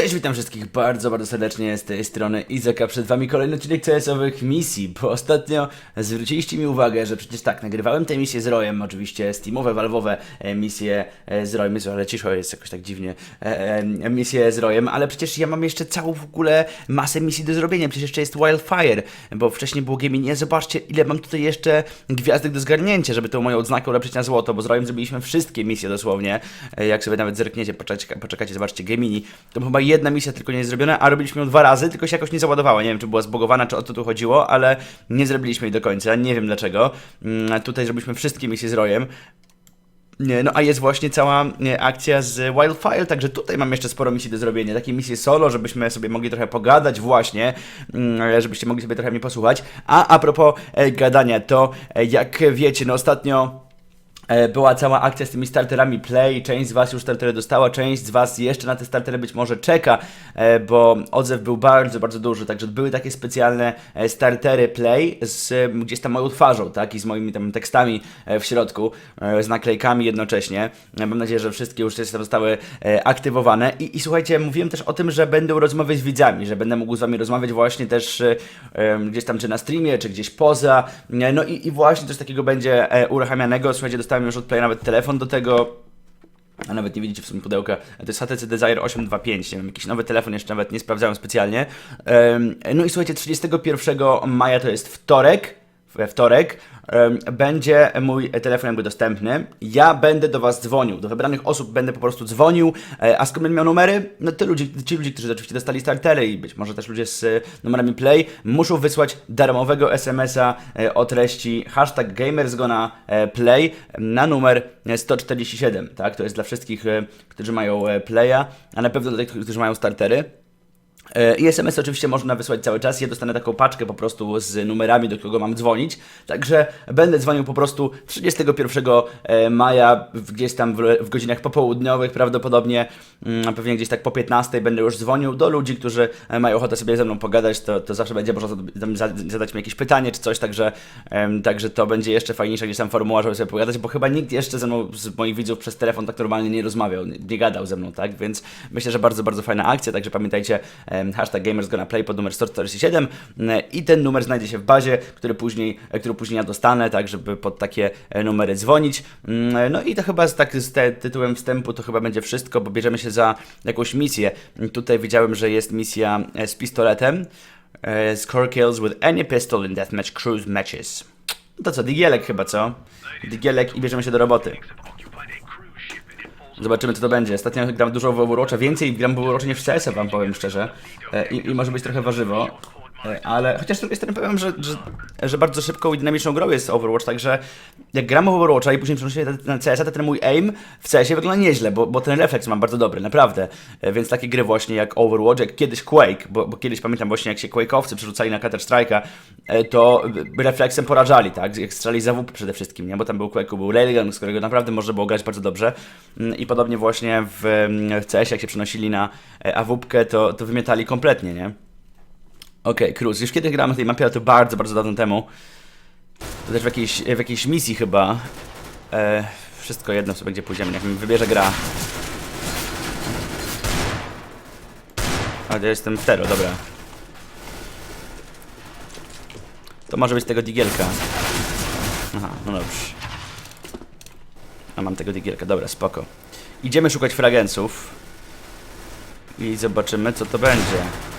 Cześć, witam wszystkich bardzo, bardzo serdecznie z tej strony Izaka. Przed wami kolejny odcinek CS-owych misji, bo ostatnio zwróciliście mi uwagę, że przecież tak, nagrywałem te misje z Royem, oczywiście Steamowe, Valve'owe e, misje e, z Jezu, ale cicho jest jakoś tak dziwnie, e, misje z Royem, ale przecież ja mam jeszcze całą w ogóle masę misji do zrobienia, przecież jeszcze jest Wildfire, bo wcześniej było gaming, nie, zobaczcie ile mam tutaj jeszcze gwiazdek do zgarnięcia, żeby tą moją odznakę ulepszyć na złoto, bo z Royem zrobiliśmy wszystkie misje dosłownie, jak sobie nawet zerkniecie, poczekajcie zobaczcie, Gemini, to chyba jedna misja tylko nie jest zrobiona, a robiliśmy ją dwa razy, tylko się jakoś nie załadowała. Nie wiem, czy była zbogowana, czy o co tu chodziło, ale nie zrobiliśmy jej do końca. Nie wiem dlaczego. Mm, Tutaj zrobiliśmy wszystkie misje z Rojem. Nie, No a jest właśnie cała nie, akcja z Wildfire, także tutaj mam jeszcze sporo misji do zrobienia. Takie misje solo, żebyśmy sobie mogli trochę pogadać właśnie, mm, żebyście mogli sobie trochę mnie posłuchać. A a propos e, gadania, to e, jak wiecie, no ostatnio była cała akcja z tymi starterami Play. Część z Was już startery dostała, część z Was jeszcze na te startery być może czeka, e, bo odzew był bardzo, bardzo duży. Także były takie specjalne e, startery Play z e, gdzieś tam moją twarzą, tak? I z moimi tam tekstami e, w środku, e, z naklejkami jednocześnie. E, Mam nadzieję, że wszystkie już też zostały e, aktywowane. I, I słuchajcie, mówiłem też o tym, że będą rozmowy z widzami, że będę mógł z Wami rozmawiać właśnie też e, e, gdzieś tam, czy na streamie, czy gdzieś poza. E, No i, i właśnie coś takiego będzie e, uruchamianego. Słuchajcie, dostałem już od Play nawet telefon do tego. A nawet nie widzicie w sumie pudełka. To jest HTC Desire 825, nie wiem, jakiś nowy telefon, jeszcze nawet nie sprawdzałem specjalnie. No i słuchajcie, 31 maja to jest wtorek, we wtorek, będzie mój telefon jakby dostępny. Ja będę do Was dzwonił, do wybranych osób będę po prostu dzwonił, e, a skąd będę miał numery? No to ludzie, ci ludzie, którzy oczywiście dostali startery i być może też ludzie z e, numerami Play, muszą wysłać darmowego SMS-a e, o treści hashtag gamersgona e, play na numer e, 147, tak? To jest dla wszystkich, którzy mają Playa, a na pewno dla tych, którzy mają startery. E, I SMS oczywiście można wysłać cały czas. Ja dostanę taką paczkę po prostu z numerami, do kogo mam dzwonić. Także będę dzwonił po prostu 31 e, maja, gdzieś tam w, godzinach popołudniowych prawdopodobnie, mm, pewnie gdzieś tak po 15 będę już dzwonił do ludzi, którzy e, mają ochotę sobie ze mną pogadać. To, to zawsze będzie można zadać mi jakieś pytanie czy coś, także, także to będzie jeszcze fajniejsza gdzieś tam formuła, żeby sobie pogadać, bo chyba nikt jeszcze ze mną, z moich widzów przez telefon tak normalnie nie rozmawiał, nie, nie gadał ze mną, tak? Więc myślę, że bardzo, bardzo fajna akcja, także pamiętajcie hashtag gamersgonaplay pod numer 147 e, i ten numer znajdzie się w bazie, który później, e, który później ja dostanę, tak, żeby pod takie e, numery dzwonić. No i to chyba z, tak z te, tytułem wstępu to chyba będzie wszystko, bo bierzemy się za jakąś misję. Tutaj widziałem, że jest misja e, z pistoletem. Score kills with any pistol in deathmatch cruise matches. No to co, digielek chyba, co? Digielek i bierzemy się do roboty. Zobaczymy, co to będzie. Ostatnio gram dużo w Overwatcha, więcej gram w Overwatcha niż w CS, wam powiem szczerze. E, I, I może być trochę warzywo. Ale chociaż z drugiej strony powiem, że, że, że bardzo szybką i dynamiczną grą jest Overwatch, także jak gram w Overwatcha i później przenoszę się na CS, to ten mój aim w CS-ie wygląda nieźle, bo, bo ten refleks mam bardzo dobry, naprawdę. E, Więc takie gry właśnie jak Overwatch, jak kiedyś Quake, bo, bo kiedyś pamiętam właśnie jak się Quake'owcy przerzucali na Counter-Strike'a, e, to refleksem porażali, tak? Jak strzelali za WP przede wszystkim, nie? Bo tam był Quake'u, był Railgun, z którego naprawdę można było grać bardzo dobrze. Mm, I podobnie właśnie w, CS, jak się przenosili na e, AWP, to, to wymiatali kompletnie, nie? Okej, Cruz. Już kiedy grałem na tej mapie, ale to bardzo, bardzo dawno temu. To też w jakiejś, w jakiejś misji chyba. E, wszystko jedno sobie, gdzie pójdziemy, niech mi wybierze gra. A, ja jestem w Tero, dobra. To może być tego digielka. Aha, no dobrze. A mam tego digielka, dobra, spoko. Idziemy szukać fragenców. I zobaczymy, co to będzie.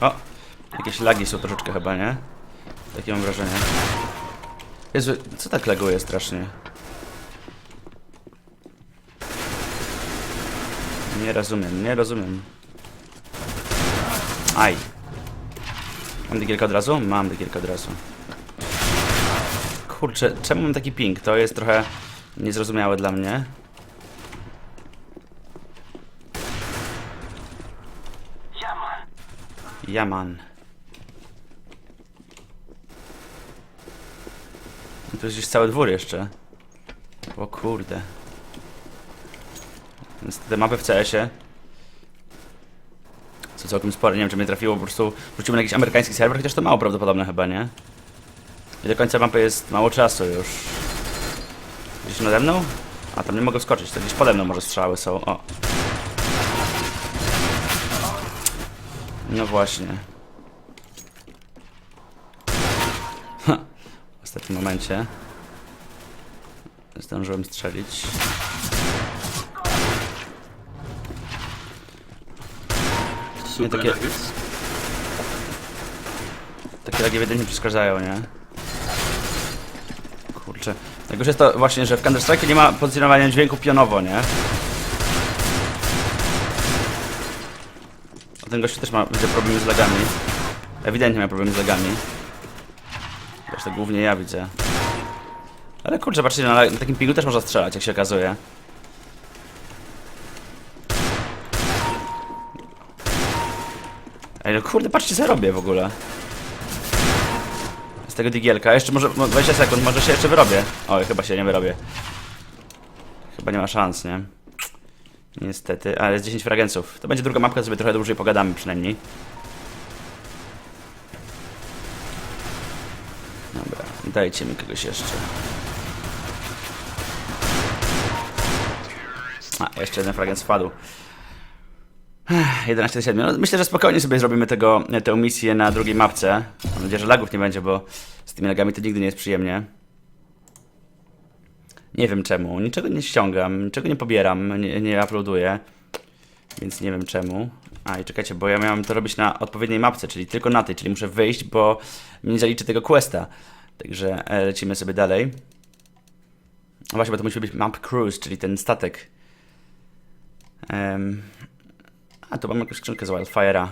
O! Jakieś lagi są troszeczkę chyba, nie? Takie mam wrażenie. Jezu, co tak laguje strasznie? Nie rozumiem, nie rozumiem. Aj. Mam digielkę od razu? Mam digielkę od razu. Kurczę, czemu mam taki ping? To jest trochę niezrozumiałe dla mnie. Jaman. No Tu jest gdzieś cały dwór jeszcze. O kurde. Te mapy w CS-ie. Co całkiem spore, nie wiem czy mnie trafiło, po prostu wrócimy na jakiś amerykański serwer, chociaż to mało prawdopodobne chyba, nie? I do końca mapy jest mało czasu już. Gdzieś nade mną? A tam nie mogę skoczyć, to gdzieś pode mną może strzały są. O. No właśnie. Ha. W ostatnim momencie zdążyłem strzelić. Nie, Super takie, nuggets. takie lagi ewidentnie przeszkadzają, nie? Kurczę. Jako, że jest to właśnie, że w Counter-Strike nie ma pozycjonowania dźwięku pionowo, nie? Ten gościu też ma, widzę, problemy z lagami. Ewidentnie ma problemy z lagami. Zresztą głównie ja widzę. Ale kurczę, patrzcie, na, na takim pingu też można strzelać, jak się okazuje. Ej, no kurde, patrzcie co ja robię w ogóle. Z tego digielka. Jeszcze może mo- 20 sekund, może się jeszcze wyrobię. Oj, chyba się nie wyrobię. Chyba nie ma szans, nie? Niestety, ale jest 10 fragenców. To będzie druga mapka, sobie trochę dłużej pogadamy przynajmniej. Dobra, dajcie mi kogoś jeszcze. A, jeszcze jeden fragment spadł. Ech, 11 do 7. No, myślę, że spokojnie sobie zrobimy tego, tę misję na drugiej mapce. Mam nadzieję, że lagów nie będzie, bo z tymi lagami to nigdy nie jest przyjemnie. Nie wiem czemu. Niczego nie ściągam, niczego nie pobieram, nie, nie uploaduję. Więc nie wiem czemu. A i czekajcie, bo ja miałem to robić na odpowiedniej mapce, czyli tylko na tej, czyli muszę wyjść, bo nie zaliczy tego questa. Także e, lecimy sobie dalej. A właśnie, bo to musi być map cruise, czyli ten statek. Em, a tu mam jakąś skrzynkę z Wildfire'a.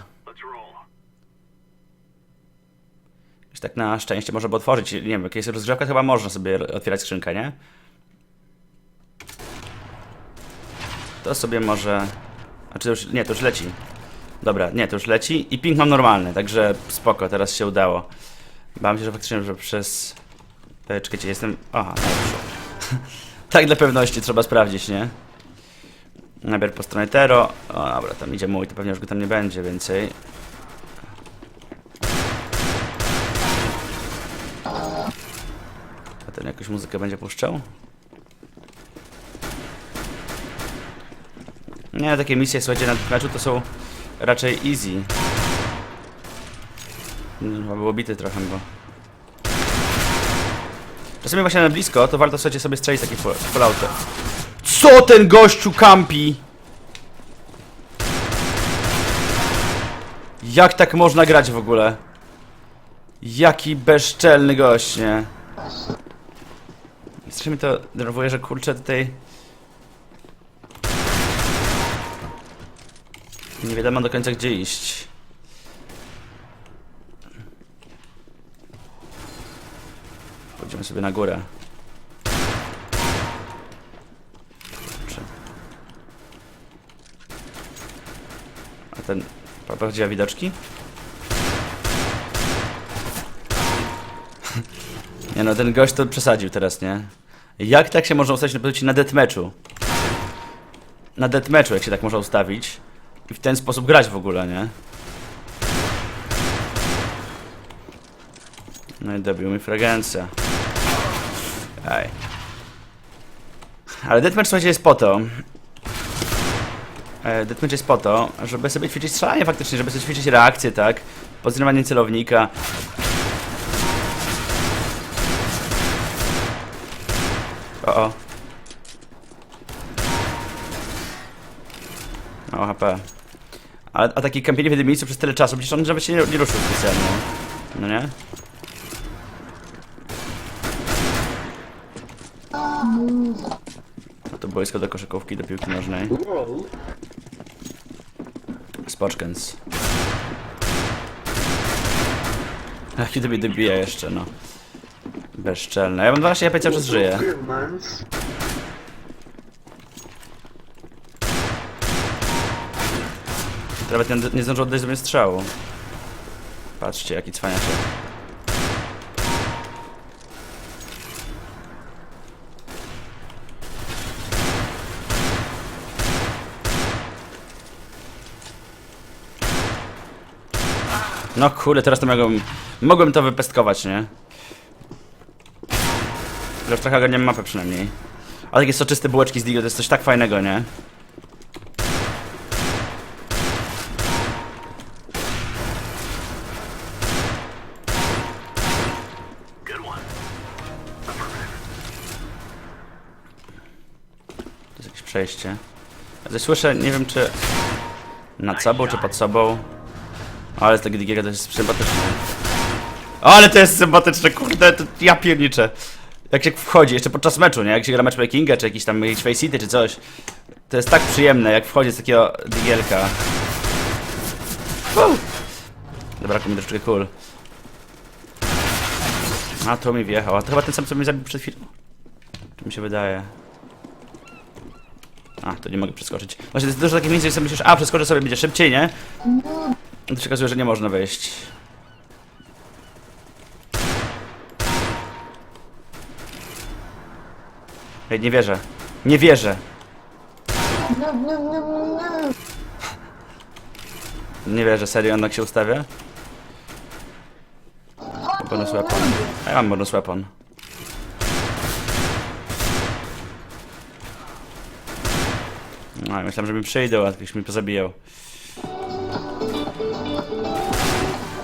Już tak na szczęście można by otworzyć. Nie wiem, jak jest rozgrzewka, chyba można sobie otwierać skrzynkę, nie? To sobie może... A czy to już... Nie, to już leci. Dobra, nie, to już leci i ping mam normalny, także spoko, teraz się udało. Bałem się, że faktycznie, że przez... E, czekajcie, jestem... Aha, tak dla pewności trzeba sprawdzić, nie? Najpierw po stronie Tero. O, dobra, tam idzie mój, to pewnie już go tam nie będzie więcej. A ten jakąś muzykę będzie puszczał? Nie, takie misje, słuchajcie, na meczu to są raczej easy. No, Chyba było bity trochę, bo... Czasami właśnie na blisko, to warto słuchajcie, sobie strzelić taki full- fallouty. Co ten gościu kampi? Jak tak można grać w ogóle? Jaki bezczelny gość, nie? Strasznie mnie to denerwuje, że kurczę tutaj... Nie wiadomo do końca gdzie iść. Pójdziemy sobie na górę. A ten... Prawdziwe widoczki? nie no, ten gość to przesadził teraz, nie? Jak tak się można ustawić na na deathmatchu? Na deathmatchu, jak się tak można ustawić i w ten sposób grać w ogóle, nie? No i dobił mi fragencja. Ej. Ale deathmatch słuchajcie jest po to. E, Deathmatch jest po to, żeby sobie ćwiczyć strzelanie faktycznie, żeby sobie ćwiczyć reakcję, tak? Pozycjonowanie celownika. O, o. Mało HP. A, a taki kampienie w jednym miejscu przez tyle czasu, przecież on nawet się nie, nie ruszył specjalnie. No nie? To boisko do koszykówki, do piłki nożnej. Spoczkens. Ach, kiedy mnie dobija jeszcze, no. Bezczelne. Ja mam 12 HP, cały czas żyję. Nawet nie, nie zdążył oddać do mnie strzału. Patrzcie, jaki cwaniaczek. No kurde, teraz to mogłem, mogłem to wypestkować, nie? Już trochę ogarniam mapę przynajmniej. A takie soczyste bułeczki z Digo to jest coś tak fajnego, nie? Przejście. Ja coś słyszę, nie wiem czy nad sobą, czy pod sobą. Ale tego Digiego to jest sympatyczne. Ale to jest sympatyczne, kurde, to ja pierniczę. Jak się wchodzi, jeszcze podczas meczu, nie? Jak się gra matchmakinga, czy jakiś tam Face City, czy coś. To jest tak przyjemne, jak wchodzi z takiego digielka. Zabrakło mi troszeczkę kul. A, to mi wjechał. A to chyba ten sam, co mnie zabił przed chwilą. Czy mi się wydaje? A, to nie mogę przeskoczyć. Właśnie to jest dużo takich miejsc, gdzie sobie myślisz, a, przeskoczę sobie, będzie szybciej, nie? No to się okazuje, że nie można wejść. Ej, nie wierzę. Nie wierzę. No, no, no, no. Nie wierzę, serio, on tak się ustawia? Bonus weapon. A ja mam bonus weapon. No, myślałem, że mi przyjdą, a ktoś mi pozabijał.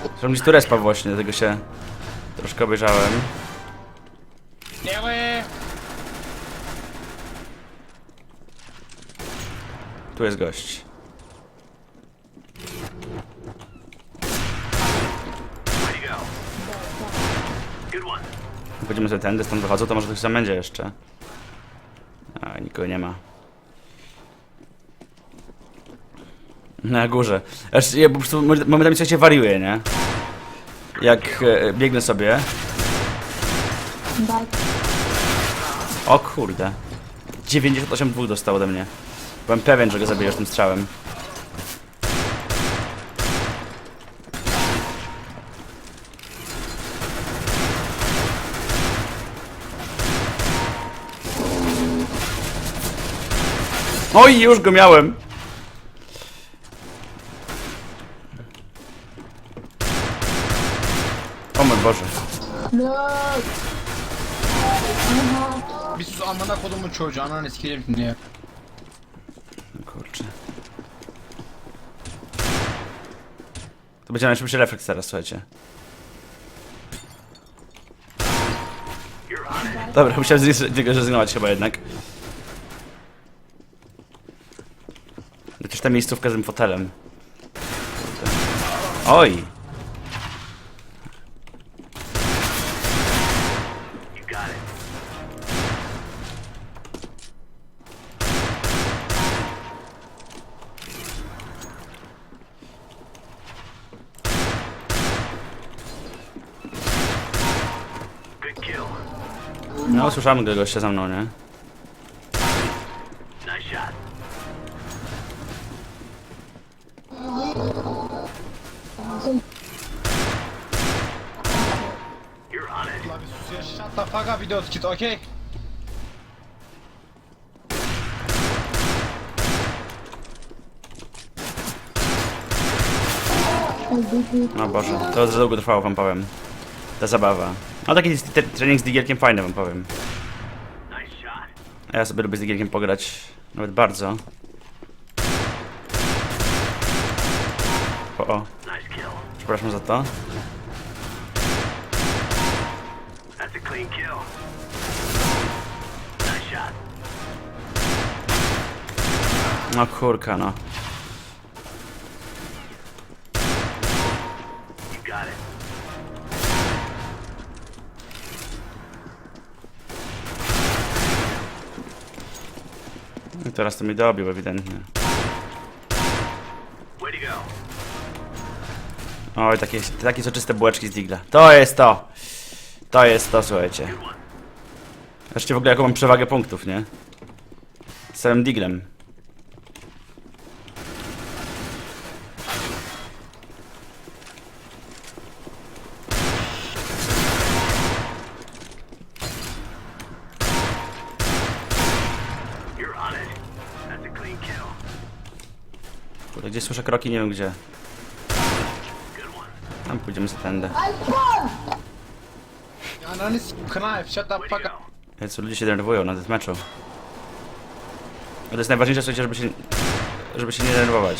Zresztą mi tu respa właśnie, dlatego się troszkę obejrzałem. Tu jest gość. Będziemy sobie tędy, stąd wychodzą, to może ktoś tam będzie jeszcze. A, nikogo nie ma. Na górze. Aż ja po prostu mo- momentami coś się wariuje, nie? Jak e, biegnę sobie. Daj. O kurde. 98 dwóch dostał ode mnie. Byłem pewien, że go zabijesz tym strzałem. Oj, już go miałem. Çocuğu ananı sikerim şimdi. Kurczę. To będzie najszybszy refleks teraz, słuchajcie. Dobra, musiałem z niego zrezygnować chyba jednak. Chociaż ta miejscówka z tym fotelem. Oj! No, słyszałem go gościa za mną, nie? Shut the fuck up kit okey? No Boże, to za długo trwało, wam powiem. Ta zabawa. No taki t- trening z digielkiem fajny, wam powiem. A Ja sobie lubię z digielkiem pograć. Nawet bardzo. O, o. Przepraszam za to. No kurka, no. Teraz to mi dobił ewidentnie. Oj, takie, takie soczyste bułeczki z digla. To jest to! To jest to, słuchajcie. Zobaczcie w ogóle jaką mam przewagę punktów, nie? Z całym diglem. Kurde, gdzie słyszę kroki, nie wiem gdzie. Tam pójdziemy za tędy. Co ludzie się denerwują na tym meczu. To jest najważniejsze, żeby się, żeby się nie denerwować.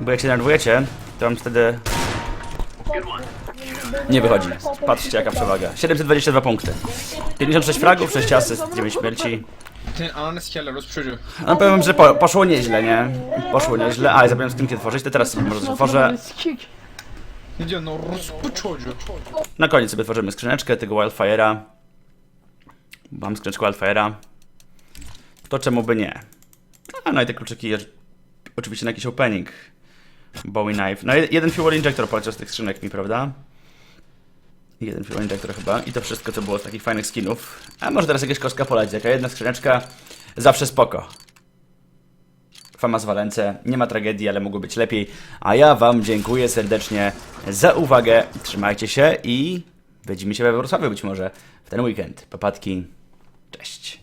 Bo jak się denerwujecie, to wam wtedy nie wychodzi. Patrzcie jaka przewaga. 722 punkty. 56 fragów, 6 asyst, 9 śmierci. Ten ananas przodu. No powiem, że po, poszło nieźle, nie? Poszło nieźle. A, ja zapomniałem skrzynkę tworzyć, to teraz sobie może otworzę. Idzie no. Na koniec sobie tworzymy skrzyneczkę tego Wildfire'a. Mam skrzyneczkę Wildfire'a. To czemu by nie? A, no i te kluczyki oczywiście na jakiś opening. Bowie knife. No je- jeden fuel injector poleciał z tych skrzynek mi, prawda? Jeden fuel injector chyba. I to wszystko, co było z takich fajnych skinów. A może teraz jakaś kostka poleci. Jaka jedna skrzyneczka. Zawsze spoko. Fama z Walence. Nie ma tragedii, ale mogło być lepiej. A ja Wam dziękuję serdecznie za uwagę. Trzymajcie się i widzimy się we Wrocławiu być może w ten weekend. Papatki. Cześć.